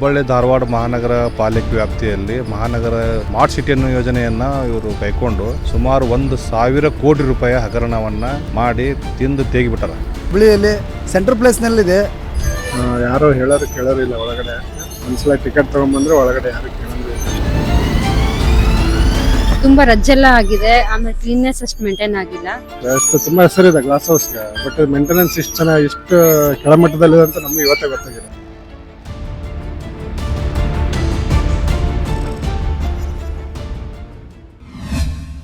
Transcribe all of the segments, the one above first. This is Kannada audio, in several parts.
ಹುಬ್ಬಳ್ಳಿ ಧಾರವಾಡ ಮಹಾನಗರ ಪಾಲಿಕೆ ವ್ಯಾಪ್ತಿಯಲ್ಲಿ ಮಹಾನಗರ ಸ್ಮಾರ್ಟ್ ಸಿಟಿ ಅನ್ನೋ ಯೋಜನೆಯನ್ನ ಇವರು ಕೈಕೊಂಡು ಸುಮಾರು ಒಂದು ಸಾವಿರ ಕೋಟಿ ರೂಪಾಯಿ ಹಗರಣವನ್ನ ಮಾಡಿ ತಿಂದು ತೆಗಿಬಿಟ್ಟಾರ. ಹುಬ್ಳಿಯಲ್ಲಿ ಸೆಂಟ್ರಲ್ ಪ್ಲೇಸ್ನಲ್ಲಿದೆ ನಲ್ಲಿದೆ. ಯಾರು ಹೇಳೋರು ಕೇಳೋರು ಇಲ್ಲ ಒಳಗಡೆ. ಒಂದ್ಸಲ ಟಿಕೆಟ್ ತಗೊಂಡ್ಬಂದ್ರೆ ಒಳಗಡೆ ಯಾರು ತುಂಬಾ ರಜ್ಜೆಲ್ಲ ಆಗಿದೆ ಆಮೇಲೆ ಕ್ಲೀನ್ನೆಸ್ ಅಷ್ಟು ಮೇಂಟೈನ್ ಆಗಿಲ್ಲ. ಅಷ್ಟು ತುಂಬಾ ಹೆಸರಿದೆ ಗ್ಲಾಸ್ ಹೌಸ್ಗೆ ಬಟ್ ಮೇಂಟೆನೆನ್ಸ್ ಇಷ್ಟು ಚೆನ್ನಾಗಿ ಇಷ್ಟು ಕೆಳಮಟ್ಟದಲ್ಲಿದೆ ಅಂತ ನಮ್ಗೆ ಇವತ್ತೇ ಗೊತ್ತಾಗಿದೆ.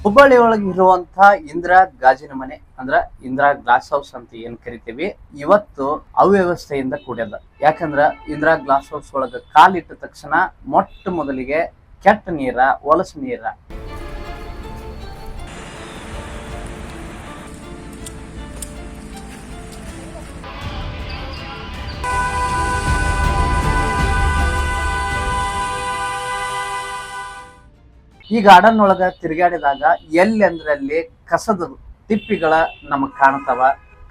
ಹುಬ್ಬಳ್ಳಿ ಒಳಗೆ ಇರುವಂತಹ ಇಂದಿರಾ ಗಾಜಿನ ಮನೆ, ಅಂದ್ರ ಇಂದಿರಾ ಗ್ಲಾಸ್ ಹೌಸ್ ಅಂತ ಏನ್ ಕರಿತೀವಿ, ಇವತ್ತು ಅವ್ಯವಸ್ಥೆಯಿಂದ ಕೂಡ್ಯದ. ಯಾಕಂದ್ರ ಇಂದಿರಾ ಗ್ಲಾಸ್ ಹೌಸ್ ಒಳಗ ಕಾಲಿಟ್ಟ ತಕ್ಷಣ ಮೊಟ್ಟ ಮೊದಲಿಗೆ ಕೆಟ್ಟ ನೀರ ಒಲಸು ನೀರ ಈ ಗಾರ್ಡನ್ ಒಳಗ ತಿರುಗಾಡಿದಾಗ ಎಲ್ಲಿ ಅಂದ್ರಲ್ಲಿ ಕಸದ ತಿಪ್ಪಿಗಳ ನಮಗ್ ಕಾಣ್ತಾವ.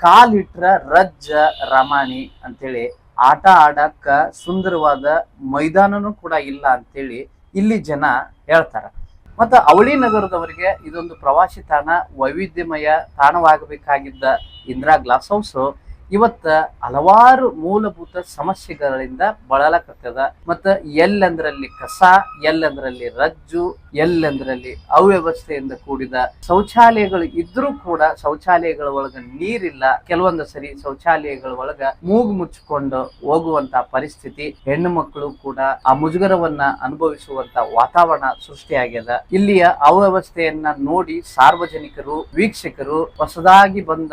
ಕಾಲಿಟ್ರ ರಜ್ಜ, ರಮಾಣಿ ಅಂತೇಳಿ, ಆಟ ಆಡಕ್ಕ ಸುಂದರವಾದ ಮೈದಾನನೂ ಕೂಡ ಇಲ್ಲ ಅಂತೇಳಿ ಇಲ್ಲಿ ಜನ ಹೇಳ್ತಾರ. ಮತ್ತ ಅವಳಿ ನಗರದವರಿಗೆ ಇದೊಂದು ಪ್ರವಾಸಿ ತಾಣ, ವೈವಿಧ್ಯಮಯ ತಾಣವಾಗಬೇಕಾಗಿದ್ದ ಇಂದಿರಾ ಗ್ಲಾಸ್ ಹೌಸ್ ಇವತ್ತ ಹಲವಾರು ಮೂಲಭೂತ ಸಮಸ್ಯೆಗಳಿಂದ ಬಳಲಕತ್ತದ. ಮತ್ತ ಎಲ್ಲಂದ್ರಲ್ಲಿ ಕಸ, ಎಲ್ಲಂದ್ರಲ್ಲಿ ರಜ್ಜು, ಎಲ್ಲಂದ್ರಲ್ಲಿ ಅವ್ಯವಸ್ಥೆಯಿಂದ ಕೂಡಿದ ಶೌಚಾಲಯಗಳು ಇದ್ರೂ ಕೂಡ ಶೌಚಾಲಯಗಳ ಒಳಗ ನೀರಿಲ್ಲ. ಕೆಲವೊಂದು ಸರಿ ಶೌಚಾಲಯಗಳ ಒಳಗ ಮೂಗು ಮುಚ್ಚಿಕೊಂಡು ಹೋಗುವಂತ ಪರಿಸ್ಥಿತಿ ಹೆಣ್ಣು ಮಕ್ಕಳು ಕೂಡ ಆ ಮುಜುಗರವನ್ನ ಅನುಭವಿಸುವಂತ ವಾತಾವರಣ ಸೃಷ್ಟಿಯಾಗ್ಯದ. ಇಲ್ಲಿಯ ಅವ್ಯವಸ್ಥೆಯನ್ನ ನೋಡಿ ಸಾರ್ವಜನಿಕರು, ವೀಕ್ಷಕರು ಹೊಸದಾಗಿ ಬಂದ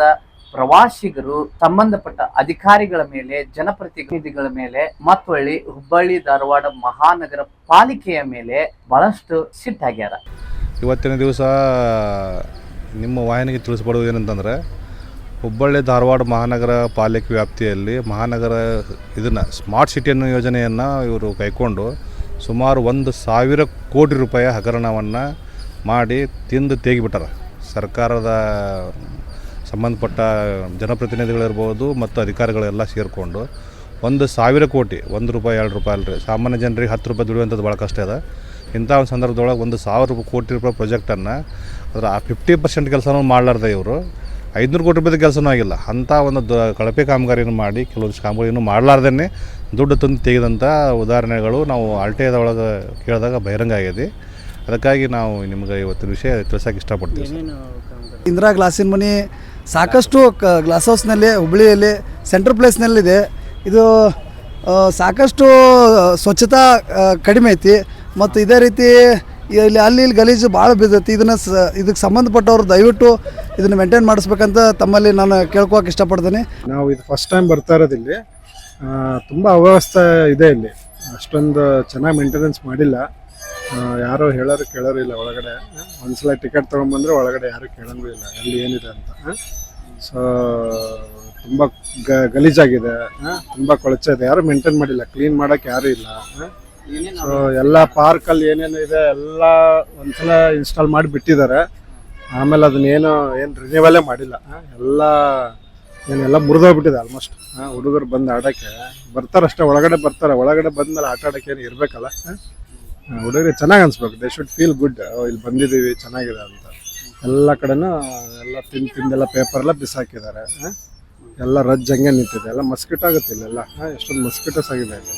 ಪ್ರವಾಸಿಗರು ಸಂಬಂಧಪಟ್ಟ ಅಧಿಕಾರಿಗಳ ಮೇಲೆ, ಜನಪ್ರತಿನಿಧಿಗಳ ಮೇಲೆ, ಮತ್ತೊಳ್ಳಿ ಹುಬ್ಬಳ್ಳಿ, ಧಾರವಾಡ ಮಹಾನಗರ ಪಾಲಿಕೆಯ ಮೇಲೆ ಬಹಳಷ್ಟು ಸಿಟ್ಟಾಗ್ಯಾರ ಇವತ್ತಿನ ದಿವಸ ನಿಮ್ಮ ವಾಹಿನಿಗೆ ತಿಳಿಸ್ಬಾರ್ದು ಏನಂತಂದ್ರೆ, ಹುಬ್ಬಳ್ಳಿ, ಧಾರವಾಡ ಮಹಾನಗರ ಪಾಲಿಕೆ ವ್ಯಾಪ್ತಿಯಲ್ಲಿ ಮಹಾನಗರ ಇದನ್ನು ಸ್ಮಾರ್ಟ್ ಸಿಟಿ ಅನ್ನೋ ಯೋಜನೆಯನ್ನು ಇವರು ಕೈಕೊಂಡು ಸುಮಾರು ಒಂದು ಸಾವಿರ ಕೋಟಿ ರೂಪಾಯಿ ಹಗರಣವನ್ನು ಮಾಡಿ ತಿಂದು ತೆಗಿಬಿಟ್ಟಾರ. ಸರ್ಕಾರದ ಸಂಬಂಧಪಟ್ಟ ಜನಪ್ರತಿನಿಧಿಗಳಿರ್ಬೋದು ಮತ್ತು ಅಧಿಕಾರಿಗಳೆಲ್ಲ ಸೇರಿಕೊಂಡು ಒಂದು ಸಾವಿರ ಕೋಟಿ, ಒಂದು ರೂಪಾಯಿ, ಎರಡು ರೂಪಾಯಿ ಅಲ್ಲರಿ ಸಾಮಾನ್ಯ ಜನರಿಗೆ ಹತ್ತು ರೂಪಾಯಿ ದುಡಿಯುವಂಥದ್ದು ಭಾಳ ಕಷ್ಟ ಇದೆ. ಇಂಥ ಒಂದು ಸಂದರ್ಭದೊಳಗೆ ಒಂದು ಸಾವಿರ ರೂಪಾಯಿ, ಕೋಟಿ ರೂಪಾಯಿ ಪ್ರಾಜೆಕ್ಟನ್ನು ಅದರ ಫಿಫ್ಟಿ ಪರ್ಸೆಂಟ್ ಕೆಲಸನೂ ಮಾಡಲಾರ್ದೆ ಇವರು. ಐದುನೂರು ಕೋಟಿ ರೂಪಾಯಿ ಕೆಲಸನೂ ಆಗಿಲ್ಲ. ಅಂಥ ಒಂದು ದ ಕಳಪೆ ಕಾಮಗಾರಿಯನ್ನು ಮಾಡಿ, ಕೆಲವೊಂದು ಕಾಮಗಾರಿಯನ್ನು ಮಾಡಲಾರ್ದೇ ದುಡ್ಡು ತಂದು ತೆಗೆದಂಥ ಉದಾಹರಣೆಗಳು ನಾವು ಒಳಗೆ ಕೇಳಿದಾಗ ಬಹಿರಂಗ ಆಗಿದೆ ಅದಕ್ಕಾಗಿ ನಾವು ನಿಮಗೆ ಇವತ್ತಿನ ವಿಷಯ ತಿಳಿಸೋಕೆ ಇಷ್ಟಪಡ್ತೀವಿ ಇಂದಿರಾ ಗ್ಲಾಸಿನ ಮನೆ ಸಾಕಷ್ಟು ಕ ಗ್ಲಾಸ್ ಹೌಸ್ನಲ್ಲಿ ಹುಬ್ಬಳ್ಳಿಯಲ್ಲಿ ಸೆಂಟ್ರಲ್ ಪ್ಲೇಸ್ನಲ್ಲಿದೆ ಇದು ಸಾಕಷ್ಟು ಸ್ವಚ್ಛತಾ ಕಡಿಮೆ ಐತಿ. ಮತ್ತು ಇದೇ ರೀತಿ ಇಲ್ಲಿ ಅಲ್ಲಿ ಇಲ್ಲಿ ಗಲೀಜು ಭಾಳ ಬಿದ್ದೈತಿ. ಇದನ್ನು ಸ ಇದಕ್ಕೆ ಸಂಬಂಧಪಟ್ಟವ್ರು ದಯವಿಟ್ಟು ಇದನ್ನು ಮೇಂಟೈನ್ ಮಾಡಿಸ್ಬೇಕಂತ ತಮ್ಮಲ್ಲಿ ನಾನು ಕೇಳ್ಕೊಳಕ್ಕೆ ಇಷ್ಟಪಡ್ತೀನಿ. ನಾವು ಇದು ಫಸ್ಟ್ ಟೈಮ್ ಬರ್ತಾ ಇರೋದು ಇಲ್ಲಿ. ಆ, ತುಂಬಾ ಅವ್ಯವಸ್ಥೆ ಇದೆ ಇಲ್ಲಿ. ಅಷ್ಟೊಂದು ಚೆನ್ನಾಗಿ ಮೇಂಟೆನೆನ್ಸ್ ಮಾಡಿಲ್ಲ. ಯಾರು ಹೇಳೋರು ಕೇಳೋರು ಇಲ್ಲ ಒಳಗಡೆ. ಒಂದ್ಸಲ ಟಿಕೆಟ್ ತೊಗೊಂಡ್ಬಂದ್ರೆ ಒಳಗಡೆ ಯಾರು ಕೇಳಂಗೂ ಇಲ್ಲ ಅಲ್ಲಿ ಏನಿದೆ ಅಂತ. ಸೊ ತುಂಬ ಗ, ಗಲೀಜಾಗಿದೆ. ತುಂಬ ಕೊಳಚೆ ಇದೆ. ಯಾರು ಮೇಂಟೈನ್ ಮಾಡಿಲ್ಲ ಕ್ಲೀನ್ ಮಾಡೋಕ್ಕೆ ಯಾರು ಇಲ್ಲ. ಸೊ ಎಲ್ಲ ಪಾರ್ಕಲ್ಲಿ ಏನೇನು ಇದೆ, ಎಲ್ಲ ಒಂದ್ಸಲ ಇನ್ಸ್ಟಾಲ್ ಮಾಡಿ ಬಿಟ್ಟಿದ್ದಾರೆ ಆಮೇಲೆ ಅದನ್ನ ಏನು ರಿನ್ಯೂವಲೇ ಮಾಡಿಲ್ಲ. ಎಲ್ಲ, ಏನೆಲ್ಲ ಮುರಿದೋಗ್ಬಿಟ್ಟಿದೆ ಆಲ್ಮೋಸ್ಟ್ ಹುಡುಗರು ಬಂದು ಆಡೋಕ್ಕೆ. ಬರ್ತಾರಷ್ಟೇ, ಒಳಗಡೆ ಬರ್ತಾರೆ. ಒಳಗಡೆ ಬಂದ್ಮೇಲೆ ಆಟ ಆಡೋಕ್ಕೆ ಏನು ಇರಬೇಕಲ್ಲ. ಹುಡುಗರಿಗೆ ಚೆನ್ನಾಗಿ ಅನ್ಸ್ಬೇಕು. ದೇ ಶುಡ್ ಫೀಲ್ ಗುಡ್ ಇಲ್ಲಿ ಬಂದಿದ್ದೀವಿ, ಚೆನ್ನಾಗಿದೆ ಅಂತ. ಎಲ್ಲ ಕಡೆನೂ, ಎಲ್ಲ ತಿಂದು ತಿಂದೆಲ್ಲ ಪೇಪರೆಲ್ಲ ಬಿಸಾಕಿದ್ದಾರೆ? ಎಲ್ಲ ರಜ್ ಹಂಗೆ ನಿಂತಿದೆ. ಎಲ್ಲ ಮಸ್ಕಿಟ್ ಆಗುತ್ತೆ ಇಲ್ಲೆಲ್ಲ. ಎಷ್ಟೊಂದು ಮಸ್ಕಿಟಸ್ ಆಗಿದೆ ಇಲ್ಲಿ?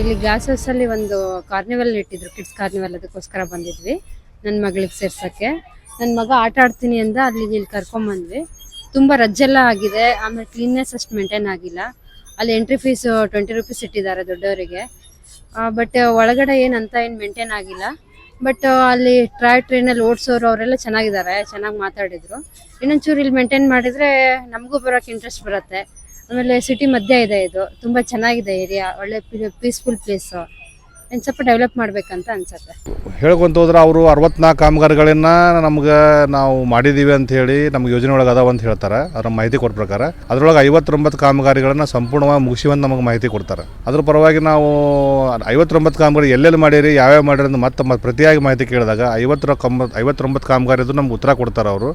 ಇಲ್ಲಿ ಗ್ಲಾಸ್ ಹೌಸ್ ಅಲ್ಲಿ ಒಂದು ಕಾರ್ನಿವಲ್ ಇಟ್ಟಿದ್ರು ಕಿಡ್ಸ್ ಕಾರ್ನಿವಲ್ ಅದಕ್ಕೋಸ್ಕರ ಬಂದಿದ್ವಿ. ನನ್ನ ಮಗಳಿಗೆ ಸೇರ್ಸಕ್ಕೆ. ನನ್ನ ಮಗ ಆಟ ಆಡ್ತೀನಿ ಅಂದ ಅಲ್ಲಿ ಇಲ್ಲಿ ಕರ್ಕೊಂಡ್ ಬಂದ್ವಿ. ತುಂಬಾ ರಜ್ಜೆಲ್ಲ ಆಗಿದೆ. ಆಮೇಲೆ ಕ್ಲೀನ್ನೆಸ್ ಅಷ್ಟು ಮೇಂಟೈನ್ ಆಗಿಲ್ಲ. ಅಲ್ಲಿ ಎಂಟ್ರಿ ಫೀಸ್ ಟ್ವೆಂಟಿ ರುಪೀಸ್ ಇಟ್ಟಿದ್ದಾರೆ ದೊಡ್ಡವರಿಗೆ. ಬಟ್ ಒಳಗಡೆ ಏನಂತ ಏನ್ ಮೇಂಟೈನ್ ಆಗಿಲ್ಲ. ಬಟ್ ಅಲ್ಲಿ ಟ್ರಾಯ್ ಟ್ರೈನಲ್ಲಿ ಓಡಿಸೋರು ಅವರೆಲ್ಲ ಚೆನ್ನಾಗಿದ್ದಾರೆ. ಚೆನ್ನಾಗಿ ಮಾತಾಡಿದ್ರು. ಇನ್ನೊಂಚೂರು ಇಲ್ಲಿ ಮೇಂಟೈನ್ ಮಾಡಿದ್ರೆ ನಮಗೂ ಬರೋಕೆ ಇಂಟ್ರೆಸ್ಟ್ ಬರುತ್ತೆ. ಆಮೇಲೆ ಸಿಟಿ ಮಧ್ಯ ಇದೆ ಇದು. ತುಂಬಾ ಚೆನ್ನಾಗಿದೆ ಏರಿಯಾ ಒಳ್ಳೆ ಪೀಸ್ಫುಲ್ ಪ್ಲೇಸ್ ಇನ್ನು ಸ್ವಲ್ಪ ಡೆವಲಪ್ ಮಾಡ್ಬೇಕಂತ ಅನ್ಸುತ್ತೆ. ಹೇಳ್ಕೊಂತ ಹೋದ್ರೆ ಅವರು ಅರವತ್ನಾಲ್ಕು ಕಾಮಗಾರಿಗಳನ್ನ ನಮ್ಗೆ ನಾವು ಮಾಡಿದ್ದೀವಿ ಅಂತ ಹೇಳಿ ನಮ್ಗೆ ಯೋಜನೆ ಒಳಗೆ ಅದಾವ ಅಂತ ಹೇಳ್ತಾರೆ. ಅದ್ರ ಮಾಹಿತಿ ಕೊಟ್ಟ ಪ್ರಕಾರ. ಅದರೊಳಗೆ ಐವತ್ತೊಂಬತ್ತು ಕಾಮಗಾರಿಗಳನ್ನ ಸಂಪೂರ್ಣವಾಗಿ ಮುಗಿಸಿವಂತ ನಮಗೆ ಮಾಹಿತಿ ಕೊಡ್ತಾರೆ. ಅದ್ರ ಪರವಾಗಿ ನಾವು ಐವತ್ತೊಂಬತ್ತು ಕಾಮಗಾರಿ ಎಲ್ಲೆಲ್ಲಿ ಮಾಡಿರಿ, ಯಾವ್ಯಾವ ಮಾಡಿರಿ ಅಂತ ಮತ್ತೆ ಪ್ರತಿಯಾಗಿ ಮಾಹಿತಿ ಕೇಳಿದಾಗ ಐವತ್ತರ ಐವತ್ತೊಂಬತ್ತು ಕಾಮಗಾರಿದು ನಮ್ಗೆ ಉತ್ತರ ಕೊಡ್ತಾರೆ ಅವರು.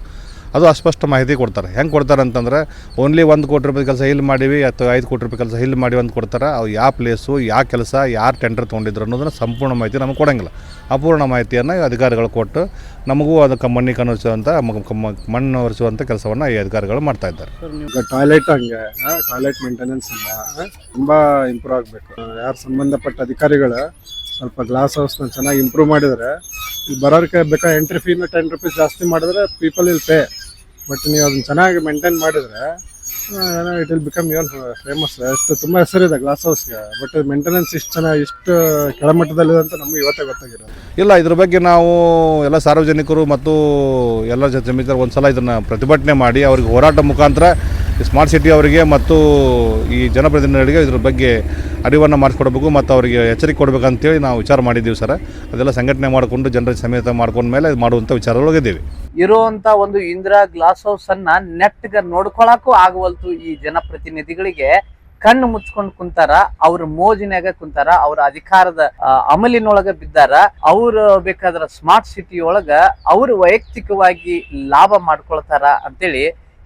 ಅದು ಅಸ್ಪಷ್ಟ ಮಾಹಿತಿ ಕೊಡ್ತಾರೆ. ಹೆಂಗೆ ಕೊಡ್ತಾರೆ ಅಂತಂದ್ರೆ ಓನ್ಲಿ ಒಂದು ಕೋಟಿ ರೂಪಾಯಿ ಕೆಲಸ ಇಲ್ಲಿ ಮಾಡಿವಿ ಅಥವಾ ಐದು ಕೋಟಿ ರೂಪಾಯಿ ಕೆಲಸ ಇಲ್ಲಿ ಮಾಡಿವಿ ಅಂತ ಕೊಡ್ತಾರೆ. ಅವು ಯಾವ ಪ್ಲೇಸು ಯಾವ ಕೆಲಸ, ಯಾರು ಟೆಂಡರ್ ತೊಗೊಂಡಿದ್ರು ಅನ್ನೋದನ್ನ ಸಂಪೂರ್ಣ ಮಾಹಿತಿ ನಮಗೆ ಕೊಡೋಂಗಿಲ್ಲ. ಅಪೂರ್ಣ ಮಾಹಿತಿಯನ್ನು ಅಧಿಕಾರಿಗಳು ಕೊಟ್ಟು ನಮಗೂ ಅದಕ್ಕೆ ಮಣ್ಣಿಗೆ ಕನಸುವಂಥ ಮಣ್ಣು ಒರೆಸುವಂಥ ಕೆಲಸವನ್ನು ಈ ಅಧಿಕಾರಿಗಳು ಮಾಡ್ತಾ ಇದ್ದಾರೆ. ಟಾಯ್ಲೆಟ್ ಹಂಗೆ ಟಾಯ್ಲೆಟ್ ಮೇಂಟೆನೆನ್ಸ್ ಇಲ್ಲ ತುಂಬಾ ಇಂಪ್ರೂವ್ ಆಗಬೇಕು. ಯಾರು ಸಂಬಂಧಪಟ್ಟ ಅಧಿಕಾರಿಗಳು ಸ್ವಲ್ಪ ಗ್ಲಾಸ್ ಹೌಸ್ನ ಚೆನ್ನಾಗಿ ಇಂಪ್ರೂವ್ ಮಾಡಿದರೆ ಇಲ್ಲಿ ಬೇಕಾ ಎಂಟ್ರಿ ಫೀನ ಟೆನ್ ರುಪೀಸ್ ಜಾಸ್ತಿ ಮಾಡಿದ್ರೆ ಪೀಪಲ್ ಇಲ್ ಪೇ ಬಟ್ ನೀವು ಅದನ್ನ ಚೆನ್ನಾಗಿ ಮೇಂಟೈನ್ ಮಾಡಿದರೆ it will become your famous ಎಷ್ಟು ತುಂಬ ಹೆಸರಿದೆ ಗ್ಲಾಸ್ ಹೌಸ್ಗೆ ಬಟ್ ಮೇಂಟೆನೆನ್ಸ್ ಇಷ್ಟು ಚೆನ್ನಾಗಿ ಇಷ್ಟು ಕೆಳಮಟ್ಟದಲ್ಲಿದೆ ಅಂತ ನಮ್ಗೆ ಇವತ್ತೇ ಗೊತ್ತಾಗಿರೋದು. ಇಲ್ಲ, ಇದ್ರ ಬಗ್ಗೆ ನಾವು ಎಲ್ಲ ಸಾರ್ವಜನಿಕರು ಮತ್ತು ಎಲ್ಲ ಜಮೀನ್ದಾರ ಒಂದು ಸಲ ಇದನ್ನು ಪ್ರತಿಭಟನೆ ಮಾಡಿ, ಅವ್ರಿಗೆ ಹೋರಾಟ ಮುಖಾಂತರ ಸ್ಮಾರ್ಟ್ ಸಿಟಿ ಅವರಿಗೆ ಮತ್ತು ಈ ಜನಪ್ರತಿನಿಧಿಗಳಿಗೆ ಇದ್ರ ಬಗ್ಗೆ ಅರಿವನ್ನು ಮಾಡಿಸ್ಕೊಡ್ಬೇಕು ಮತ್ತು ಅವರಿಗೆ ಎಚ್ಚರಿಕೆ ಕೊಡಬೇಕಂತೇಳಿ ನಾವು ವಿಚಾರ ಮಾಡಿದ್ದೀವಿ ಸರ್. ಅದೆಲ್ಲ ಸಂಘಟನೆ ಮಾಡಿಕೊಂಡು ಜನರ ಸಮೇತ ಮಾಡ್ಕೊಂಡ ಮೇಲೆ ಮಾಡುವಂಥ ವಿಚಾರದೊಳಗಿದ್ದೀವಿ ಇರುವಂಥ ಒಂದು ಇಂದಿರಾ ಗ್ಲಾಸ್ ಹೌಸನ್ನು ನೆಟ್ಗ ನೋಡ್ಕೊಳಕ್ಕೂ ಆಗವಲ್ತು ಈ ಜನಪ್ರತಿನಿಧಿಗಳಿಗೆ ಕಣ್ಣು ಮುಚ್ಕೊಂಡು ಕುಂತಾರ, ಅವ್ರ ಮೋಜಿನಾಗ ಕುಂತಾರ, ಅವ್ರ ಅಧಿಕಾರದ ಅಮಲಿನೊಳಗ ಬಿದ್ದಾರ, ಅವ್ರು ಬೇಕಾದ್ರ ಸ್ಮಾರ್ಟ್ ಸಿಟಿ ಒಳಗ ಅವ್ರು ವೈಯಕ್ತಿಕವಾಗಿ ಲಾಭ ಮಾಡ್ಕೊಳ್ತಾರ ಅಂತೇಳಿ